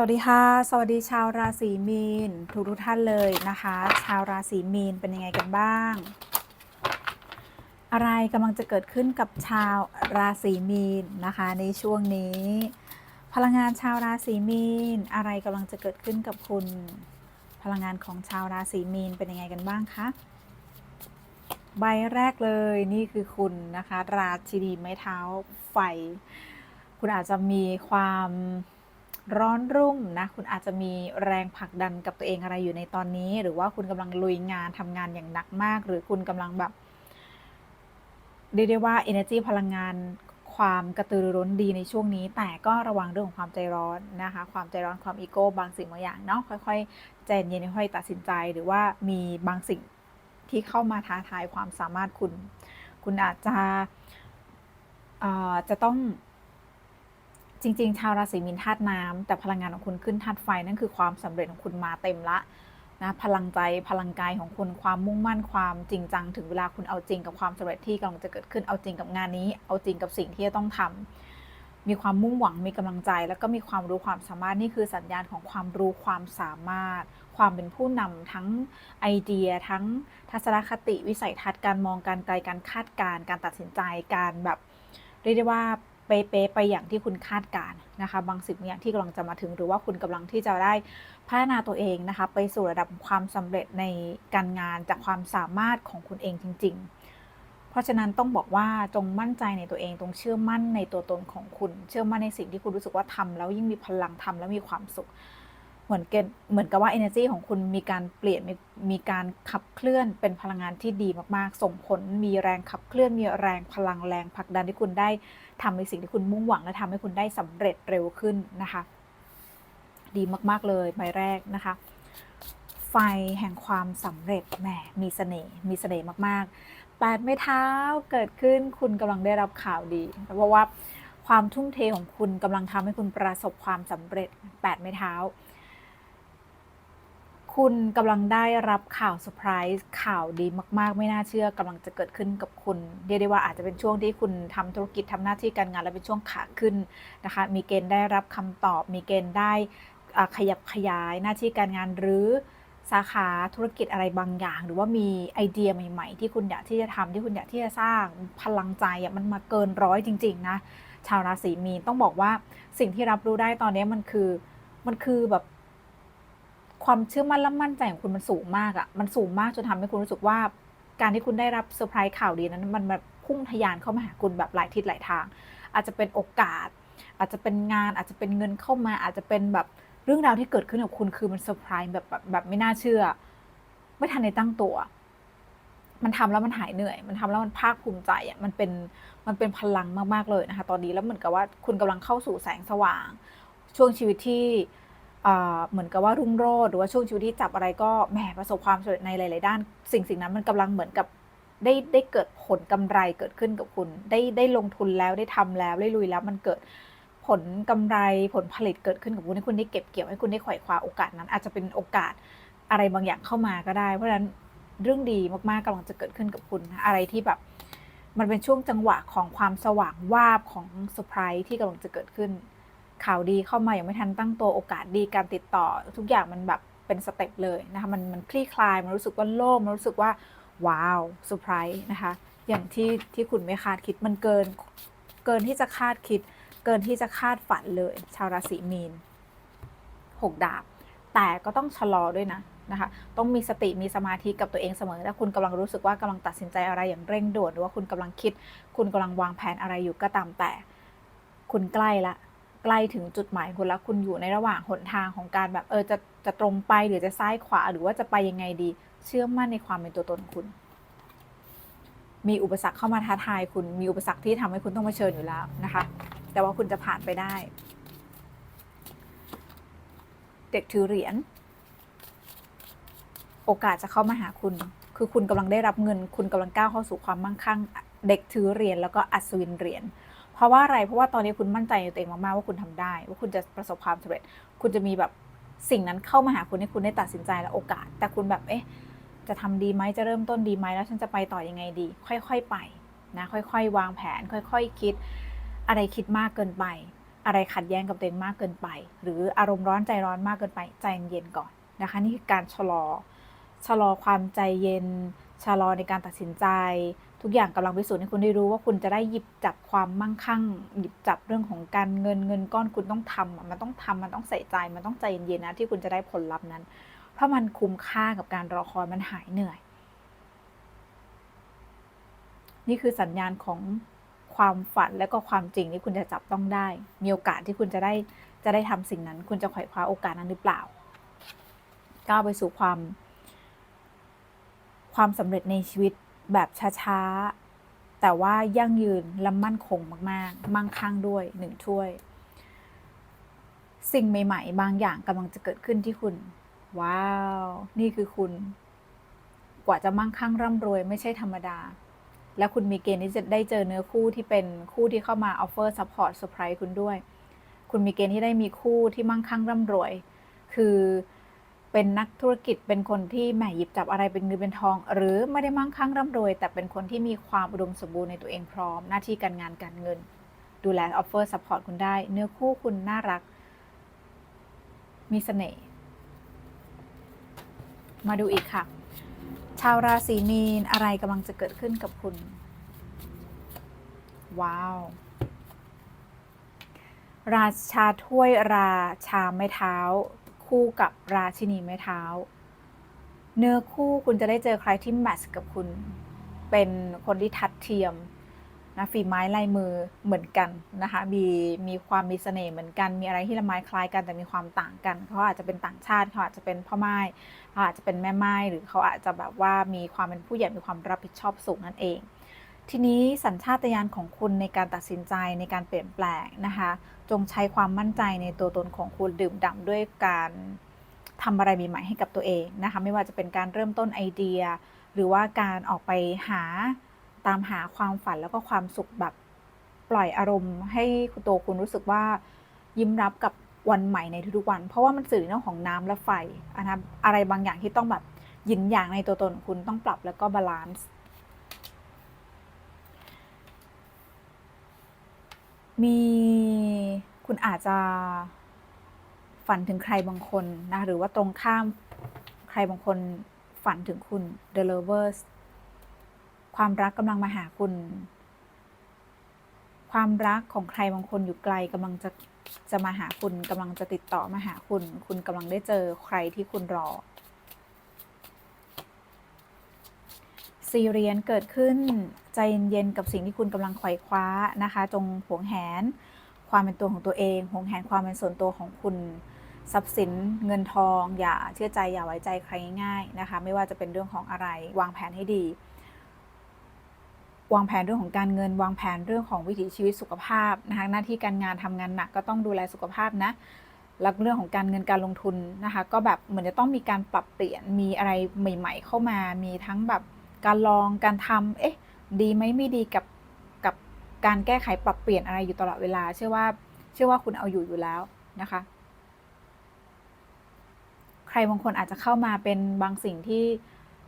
สวัสดีค่ะ สวัสดีชาวราศีมีนทุกทุกท่านเลยนะคะ ชาวราศีมีนเป็นยังไงกันบ้าง อะไรกำลังจะเกิดขึ้นกับชาวราศีมีนนะคะ ในช่วงนี้ พลังงานชาวราศีมีน อะไรกำลังจะเกิดขึ้นกับคุณ พลังงานของชาวราศีมีนเป็นยังไงกันบ้างคะใบแรกเลยนี่คือคุณนะคะ ราชินีไม้เท้าไฟ คุณอาจจะมีความ ร้อนรุ่มนะคุณอาจจะมีแรงผลักดันกับตัวเองอะไรอยู่ในตอนนี้ หรือว่าคุณกำลังลุยงานทำงานอย่างหนักมาก หรือคุณกำลังแบบเรียกได้ว่า energy พลังงานความกระตือรือร้นดีในช่วงนี้ แต่ก็ระวังเรื่องของความใจร้อนนะคะ ความใจร้อนความอีโก้บางสิ่งบางอย่างเนาะค่อยๆใจเย็นค่อยตัดสินใจ หรือว่ามีบางสิ่งที่เข้ามาท้าทายความสามารถคุณ คุณอาจจะจะต้อง จริง ๆ ชาวราศีมีนธาตุน้ำแต่พลังงานของคุณขึ้นธาตุไฟนั่นคือความสำเร็จของคุณมาเต็มละนะพลังใจพลังกายของคุณความมุ่งมั่นความจริงจังถึงเวลาคุณเอาจริงกับความสำเร็จที่กำลังจะเกิดขึ้นเอาจริงกับงานนี้ เอาจริงกับสิ่งที่จะต้องทำมีความมุ่งหวังมีกำลังใจ แล้วก็มีความรู้ความสามารถนี่คือสัญญาณของความรู้ความสามารถ ความเป็นผู้นำทั้งไอเดีย ทั้งทัศนคติวิสัยทัศน์การมองการไกลการคาดการณ์การตัดสินใจการแบบเรียกได้ว่า เป๊ะๆไปอย่างที่คุณคาดการ์นะคะ บางสิ่งบางอย่างที่กำลังจะมาถึง หรือว่าคุณกำลังที่จะได้พัฒนาตัวเองนะคะ ไปสู่ระดับความสำเร็จในการงานจากความสามารถของคุณเองจริง ๆ เพราะฉะนั้นต้องบอกว่าจงมั่นใจในตัวเองตรงเชื่อมั่นในตัวตนของคุณ เชื่อมั่นในสิ่งที่คุณรู้สึกว่าทำแล้วยิ่งมีพลังทำแล้วมีความสุข เหมือนเกเหมือนกับว่า energy ของคุณมีการเปลี่ยนมีมีการขับเคลื่อนเป็นพลังงานที่ดีมากๆ ส่งผลมีแรงขับเคลื่อนมีแรงพลังแรงผลักดันที่คุณได้ทำในสิ่งที่คุณมุ่งหวังและทำให้คุณได้สำเร็จเร็วขึ้นนะคะ ดีมากๆเลยใบแรกนะคะ ไฟแห่งความสำเร็จแหมมีเสน่ห์มีเสน่ห์มากๆแปดไม้เท้าเกิดขึ้นคุณกำลังได้รับข่าวดีเพราะว่าความทุ่มเทของคุณกำลังทำให้คุณประสบความสำเร็จแปดไม้เท้า คุณกำลังได้รับข่าวเซอร์ไพรส์ข่าวดีมาก ๆ ไม่น่าเชื่อกำลังจะเกิดขึ้นกับคุณ เรียกได้ว่าอาจจะเป็นช่วงที่คุณทำธุรกิจทำหน้าที่การงานและเป็นช่วงขาขึ้นนะคะ มีเกณฑ์ได้รับคำตอบ มีเกณฑ์ได้ขยับขยายหน้าที่การงานหรือสาขาธุรกิจอะไรบางอย่าง หรือว่ามีไอเดียใหม่ ๆ ที่คุณอยากที่จะทำที่คุณอยากที่จะสร้างพลังใจมันมาเกินร้อยจริง ๆ นะ ชาวราศีมีนต้องบอกว่าสิ่งที่รับรู้ได้ตอนนี้มันคือมันคือแบบ ความเชื่อมั่นและมั่นใจของคุณมันสูงมากอะ่ะ มันสูงมากจนทำให้คุณรู้สึกว่า การที่คุณได้รับเซอร์ไพรส์ข่าวดีนั้น มันแบบพุ่งทะยานเข้ามาหาคุณแบบหลายทิศหลายทาง อาจจะเป็นโอกาส อาจจะเป็นงานอาจจะเป็นเงินเข้ามา อาจจะเป็นแบบเรื่องราวที่เกิดขึ้นกับคุณคือมันเซอร์ไพรส์แบบแบบแบบไม่น่าเชื่อ ไม่ทันในตั้งตัว มันทำแล้วมันหายเหนื่อย มันทำแล้วมันภาคภูมิใจอะมันเป็นมันเป็นพลังมากๆเลยนะคะ ตอนนี้แล้วเหมือนกับว่าคุณกำลังเข้าสู่แสงสว่าง ช่วงชีวิตที่ เหมือนกับว่ารุ่งโรจน์หรือว่าช่วงชีวิตที่จับอะไรก็แหมประสบความสำเร็จในหลาย ๆ ด้าน สิ่งสิ่งนั้นมันกำลังเหมือนกับได้ได้เกิดผลกำไรเกิดขึ้นกับคุณ ได้ได้ลงทุนแล้วได้ทำแล้วได้ลุยแล้วมันเกิดผลกำไรผลผลิตเกิดขึ้นกับคุณให้คุณได้เก็บเกี่ยวให้คุณได้ไขว่คว้าโอกาสนั้น อาจจะเป็นโอกาสอะไรบางอย่างเข้ามาก็ได้ เพราะฉะนั้นเรื่องดีมากๆกำลังจะเกิดขึ้นกับคุณอะไรที่แบบมันเป็นช่วงจังหวะของความสว่างวาบของเซอร์ไพรส์ที่กำลังจะเกิดขึ้น ข่าวดีเข้ามาอย่างไม่ทันตั้งตัวโอกาสดีการติดต่อ ทุกอย่างมันแบบเป็นสเต็ปเลยนะคะมันมันคลี่คลายมันรู้สึกว่าโล่งมันรู้สึกว่าว้าวเซอร์ไพรส์นะคะอย่างที่ที่คุณไม่คาดคิดมันเกินเกินที่จะคาดคิด เกินที่จะคาดฝันเลย ชาวราศีมีนหกดาบ แต่ก็ต้องชะลอด้วยนะนะคะต้องมีสติมีสมาธิกับตัวเองเสมอถ้าคุณกำลังรู้สึกว่ากำลังตัดสินใจอะไรอย่างเร่งด่วนหรือว่าคุณกำลังคิด คุณกำลังวางแผนอะไรอยู่ก็ตามแต่ คุณใกล้ละ ใกล้ถึงจุดหมายคุณแล้วคุณอยู่ในระหว่างหนทางของการแบบเออจะจะตรงไปหรือจะซ้ายขวาหรือว่าจะไปยังไงดี เชื่อมั่นในความเป็นตัวตนคุณ มีอุปสรรคเข้ามาท้าทายคุณมีอุปสรรคที่ทำให้คุณต้องมาเชิญอยู่แล้วนะคะ แต่ว่าคุณจะผ่านไปได้ เด็กถือเหรียญโอกาสจะเข้ามาหาคุณ คือคุณกำลังได้รับเงิน คุณกำลังก้าวเข้าสู่ความมั่งคั่ง เด็กถือเหรียญแล้วก็อัศวินเหรียญ เพราะว่าอะไรเพราะว่าตอนนี้คุณมั่นใจในตัวเองมากๆว่าคุณทำได้ ว่าคุณจะประสบความสำเร็จ คุณจะมีแบบสิ่งนั้นเข้ามาหาคุณให้คุณได้ตัดสินใจและโอกาส แต่คุณแบบเอ๊ะจะทำดีไหมจะเริ่มต้นดีไหมแล้วฉันจะไปต่อยังไงดี ค่อยๆไปนะค่อยๆ วางแผน ค่อยๆคิด อะไรคิดมากเกินไป อะไรขัดแย้งกับตัวเองมากเกินไป หรืออารมณ์ร้อนใจร้อนมากเกินไป ใจเย็นก่อนนะคะ นี่คือการชะลอชะลอความใจเย็นชะลอในการตัดสินใจ ทุกอย่างกำลังพิสูจน์ให้คุณได้รู้ว่าคุณจะได้หยิบจับความมั่งคั่ง หยิบจับเรื่องของการเงินเงินก้อนคุณต้องทำอะมันต้องทำมันต้องใส่ใจมันต้องใจเย็นๆนะที่คุณจะได้ผลลัพธ์นั้น เพราะมันคุ้มค่ากับการรอคอยมันหายเหนื่อย นี่คือสัญญาณของความฝันและก็ความจริงที่คุณจะจับต้องได้ มีโอกาสที่คุณจะได้จะได้ทำสิ่งนั้น คุณจะไขว่คว้าโอกาสนั้นหรือเปล่าก้าวไปสู่ความ ความสำเร็จในชีวิต แบบช้าๆ แต่ว่ายั่งยืนและมั่นคงมากๆ มั่งคั่งด้วยหนึ่งถ้วย สิ่งใหม่ๆ บางอย่างกำลังจะเกิดขึ้นที่คุณ ว้าว นี่คือคุณ กว่าจะมั่งคั่งร่ำรวย ไม่ใช่ธรรมดา และคุณมีเกณฑ์ที่จะได้เจอเนื้อคู่ที่เป็นคู่ที่เข้ามาออฟเฟอร์ซัพพอร์ตเซอร์ไพรส์คุณด้วย คุณมีเกณฑ์ที่ได้มีคู่ที่มั่งคั่งร่ำรวย คือ เป็นนักธุรกิจเป็นคนที่แหมหยิบจับอะไรเป็นเงินเป็นทอง หรือไม่ได้มั่งคั่งร่ำรวย แต่เป็นคนที่มีความอุดมสมบูรณ์ในตัวเองพร้อม หน้าที่การงานการเงิน ดูแลออฟเฟอร์ซัพพอร์ตคุณได้ เนื้อคู่คุณน่ารัก มีเสน่ห์มาดูอีกค่ะ ชาวราศีมีนอะไรกำลังจะเกิดขึ้นกับคุณ ว้าว ราชาถ้วยราชาไม้เท้า คู่กับราชินีไม้เท้า เนื้อคู่คุณจะได้เจอใครที่แมทช์กับคุณ เป็นคนที่ทัดเทียมนะฝีไม้ลายมือเหมือนกันนะคะมีมีความมีเสน่ห์เหมือนกัน มีอะไรที่ละไม้คล้ายกันแต่มีความต่างกัน เขาอาจจะเป็นต่างชาติเขาอาจจะเป็นพ่อไม้เขาอาจจะเป็นแม่ไม้หรือเขาอาจจะแบบว่ามีความเป็นผู้ใหญ่มีความรับผิดชอบสูงนั่นเอง ทีนี้สัญชาตญาณของคุณในการตัดสินใจในการเปลี่ยนแปลงนะคะ จงใช้ความมั่นใจในตัวตนของคุณดื่มด่ำด้วยการทำอะไรใหม่ๆให้กับตัวเองนะคะ ไม่ว่าจะเป็นการเริ่มต้นไอเดีย หรือว่าการออกไปหาตามหาความฝันแล้วก็ความสุขแบบปล่อยอารมณ์ให้คุณตัวคุณรู้สึกว่ายิ้มรับกับวันใหม่ในทุกๆวัน เพราะว่ามันสื่อเรื่องของน้ำและไฟนะอะไรบางอย่างที่ต้องแบบยินอย่างในตัวตนคุณต้องปรับแล้วก็บาลานซ์ มีคุณอาจจะฝันถึงใครบางคนนะหรือว่าตรงข้ามใครบางคนฝันถึงคุณ The Lovers ความรักกำลังมาหาคุณ ความรักของใครบางคนอยู่ไกลกำลังจะจะมาหาคุณกำลังจะติดต่อมาหาคุณ คุณกำลังได้เจอใครที่คุณรอ ซีเรียนเกิดขึ้นใจเย็นๆกับสิ่งที่คุณกำลังไขว่คว้านะคะ จงหวงแหน ความเป็นตัวของตัวเองหวงแหนความเป็นส่วนตัวของคุณทรัพย์สินเงินทอง อย่าเชื่อใจอย่าไว้ใจใครง่ายๆนะคะ ไม่ว่าจะเป็นเรื่องของอะไร วางแผนให้ดี วางแผนเรื่องของการเงิน วางแผนเรื่องของวิถีชีวิตสุขภาพนะคะหน้าที่การงานทำงานหนักก็ต้องดูแลสุขภาพนะแล้วเรื่องของการเงินการลงทุนนะคะ ก็แบบเหมือนจะต้องมีการปรับเปลี่ยนมีอะไรใหม่ ๆ เข้ามามีทั้งแบบ การลองการทำเอ๊ะ ดีไหมไม่ดีกับกับการแก้ไขปรับเปลี่ยนอะไรอยู่ตลอดเวลา เชื่อว่า เชื่อว่าคุณเอาอยู่อยู่แล้วนะคะ ใครบางคนอาจจะเข้ามาเป็นบางสิ่งที่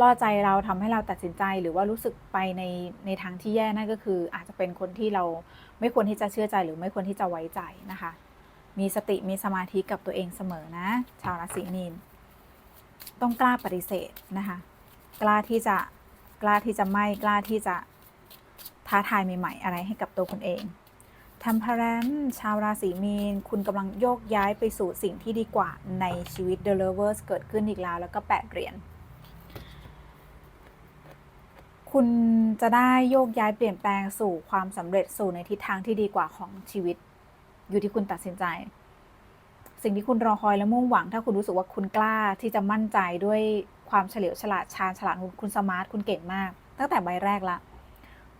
ล่อใจเราทำให้เราตัดสินใจหรือว่ารู้สึกไปในในทางที่แย่นั่นก็คือ อาจจะเป็นคนที่เราไม่ควรที่จะเชื่อใจหรือไม่ควรที่จะไว้ใจนะคะ มีสติมีสมาธิกับตัวเองเสมอนะ ชาวราศีมีน ต้องกล้าปฏิเสธนะคะ กล้าที่จะ ล้าที่จะไม่กล้าที่จะท้าทายใหม่ ๆ อะไรให้กับตัวคุณเองทัมพารันชาวราศีมีน คุณกำลังโยกย้ายไปสู่สิ่งที่ดีกว่าในชีวิต The Lovers เกิดขึ้นอีกแล้ว แล้วก็แปดเหรียญคุณจะได้โยกย้ายเปลี่ยนแปลงสู่ความสำเร็จสู่ในทิศทางที่ดีกว่าของชีวิต อยู่ที่คุณตัดสินใจ สิ่งที่คุณรอคอยและมุ่งหวัง ถ้าคุณรู้สึกว่าคุณกล้าที่จะมั่นใจด้วย ความเฉลียวฉลาดชาญฉลาดคุณสมาร์ทคุณเก่งมาก ตั้งแต่ใบแรกละ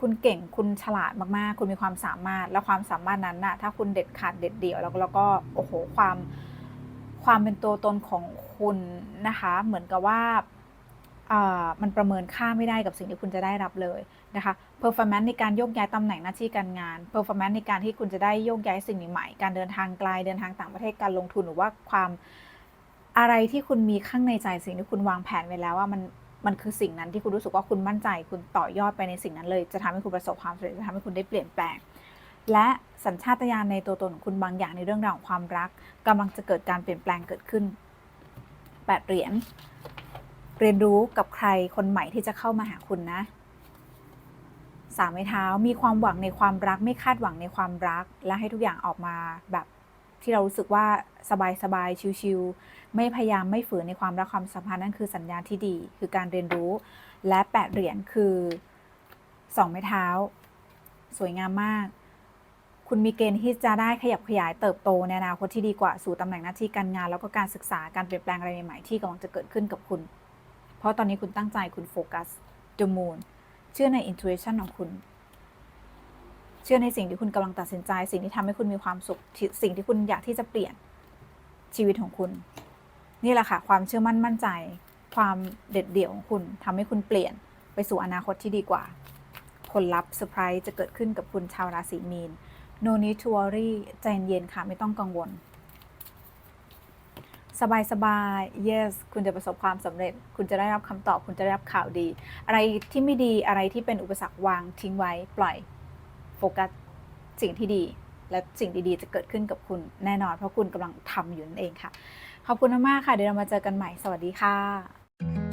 คุณเก่งคุณฉลาดมากๆ คุณมีความสามารถและความสามารถนั้นน่ะ ถ้าคุณเด็ดขาดเด็ดเดี่ยว แล้วแล้วก็โอ้โหความความเป็นตัวตนของคุณนะคะ เหมือนกับว่ามันประเมินค่าไม่ได้กับสิ่งที่คุณจะได้รับเลยนะคะ performance ในการโยกย้ายตำแหน่งหน้าที่การงาน performance ในการที่คุณจะได้โยกย้ายสิ่งใหม่ การเดินทางไกลเดินทางต่างประเทศการลงทุนหรือว่าความ อะไรที่คุณมีข้างในใจสิ่งที่คุณวางแผนไว้แล้วว่ามันมันคือสิ่งนั้นที่คุณรู้สึกว่าคุณมั่นใจ คุณต่อยอดไปในสิ่งนั้นเลย จะทำให้คุณประสบความสำเร็จจะทำให้คุณได้เปลี่ยนแปลง และสัญชาตญาณในตัวตนของคุณบางอย่างในเรื่องราวของความรักกำลังจะเกิดการเปลี่ยนแปลงเกิดขึ้นแปดเหรียญเรียนรู้กับใครคนใหม่ที่จะเข้ามาหาคุณนะสามไม้เท้ามีความหวังในความรักไม่คาดหวังในความรัก และให้ทุกอย่างออกมาแบบ ที่เรารู้สึกว่าสบายๆชิวๆไม่พยายามไม่ฝืนในความรักความสัมพันธ์นั่นคือสัญญาณที่ดี คือการเรียนรู้และแปดเหรียญคือสองไม้เท้า สวยงามมาก คุณมีเกณฑ์ที่จะได้ขยับขยายเติบโตในอนาคตที่ดีกว่าสู่ตำแหน่งหน้าที่การงาน แล้วก็การศึกษาการเปลี่ยนแปลงอะไรใหม่ๆที่กำลังจะเกิดขึ้นกับคุณ เพราะตอนนี้คุณตั้งใจคุณโฟกัส the moon เชื่อใน intuition ของคุณ เชื่อในสิ่งที่คุณกำลังตัดสินใจ สิ่งที่ทำให้คุณมีความสุข สิ่งที่คุณอยากที่จะเปลี่ยนชีวิตของคุณ นี่แหละค่ะ ความเชื่อมั่นมั่นใจ ความเด็ดเดี่ยวของคุณทำให้คุณเปลี่ยนไปสู่อนาคตที่ดีกว่า ผลลัพธ์เซอร์ไพรส์จะเกิดขึ้นกับคุณชาวราศีมีน no need to worry ใจเย็นค่ะไม่ต้องกังวล สบายสบาย yes คุณจะประสบความสำเร็จ คุณจะได้รับคำตอบ คุณจะได้รับข่าวดี อะไรที่ไม่ดีอะไรที่เป็นอุปสรรควางทิ้งไว้ปล่อย โฟกัสสิ่งที่ดี และสิ่งดีๆ จะเกิดขึ้นกับคุณแน่นอน เพราะคุณกำลังทำอยู่นั่นเองค่ะ ขอบคุณมากๆค่ะ เดี๋ยวเรามาเจอกันใหม่ สวัสดีค่ะ